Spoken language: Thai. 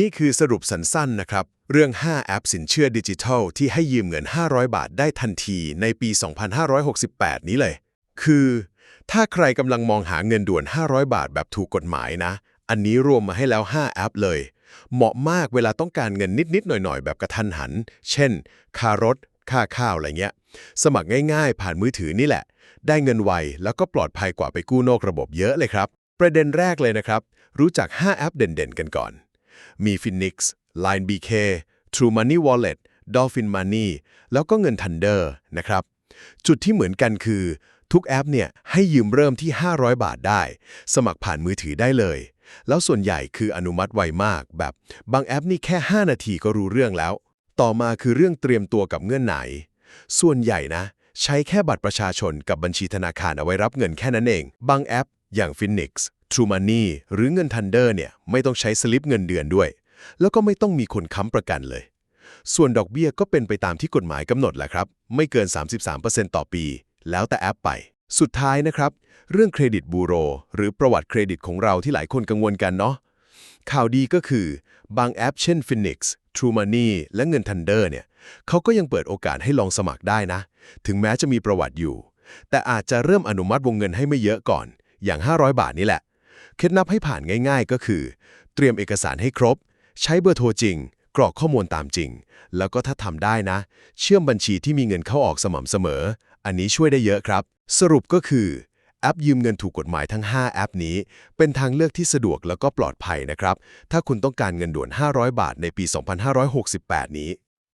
นี่คือสรุปสั้นๆนะครับ เรื่อง 5 แอปสินเชื่อดิจิทัล ที่ให้ยืมเงิน 500 บาทได้ทันทีในปี 2568 นี้เลย คือ ถ้าใครกำลังมองหาเงินด่วน 500 บาทแบบถูกกฎหมายนะ อันนี้รวมมาให้แล้ว 5 แอปเลย เหมาะมากเวลาต้องการเงินนิดๆหน่อยๆ แบบกระทันหัน เช่น ค่ารถ ค่าข้าวอะไรเงี้ย สมัครง่ายๆ ผ่านมือถือนี่แหละ ได้เงินไวแล้วก็ปลอดภัยกว่าไปกู้นอกระบบเยอะเลยครับ ประเด็นแรกเลยนะครับ รู้จัก 5 แอปเด่นๆ กันก่อน มี Phoenix Line BK True Money Wallet Dolphin Money แล้วก็เงิน Thunder นะครับ จุดที่เหมือนกันคือ ทุกแอปเนี่ยให้ยืมเริ่มที่ 500 บาทได้ สมัครผ่านมือถือได้เลย แล้วส่วนใหญ่คืออนุมัติไวมาก แบบบางแอปนี่แค่ 5 นาทีก็รู้เรื่องแล้ว ต่อมาคือเรื่องเตรียมตัวกับเงื่อนไหน ส่วนใหญ่นะ ใช้แค่บัตรประชาชนกับบัญชีธนาคารเอาไว้รับเงินแค่นั้นเอง บางแอปอย่าง Phoenix True Money หรือเงิน Thunder เนี่ยไม่ต้องใช้สลิปเงินเดือนด้วย แล้วก็ไม่ต้องมีคนค้ำประกันเลย ส่วนดอกเบี้ยก็เป็นไปตามที่กฎหมายกำหนดแหละครับ ไม่เกิน 33%ต่อปี แล้วแต่แอปไป สุดท้ายนะครับ เรื่องเครดิตบูโร หรือประวัติเครดิตของเราที่หลายคนกังวลกันเนาะข่าวดีก็คือบางแอปเช่น Phoenix True Money และเงิน Thunder เนี่ยเขาก็ยังเปิดโอกาสให้ลองสมัครได้นะ ถึงแม้จะมีประวัติอยู่ แต่อาจจะเริ่มอนุมัติวงเงินให้ไม่เยอะก่อน อย่าง 500 บาทนี่แหละ เคล็ดลับให้ผ่านง่าย ๆ ก็คือ เตรียมเอกสารให้ครบ ใช้เบอร์โทรจริง กรอกข้อมูลตามจริง แล้วก็ถ้าทำได้นะ เชื่อมบัญชีที่มีเงินเข้าออกสม่ำเสมอ อันนี้ช่วยได้เยอะครับ สรุปก็คือแอปยืมเงินถูกกฎหมายทั้ง 5 แอปนี้ เป็นทางเลือกที่สะดวกแล้วก็ปลอดภัยนะครับ ถ้าคุณต้องการเงินด่วน 500 บาทในปี 2568 นี้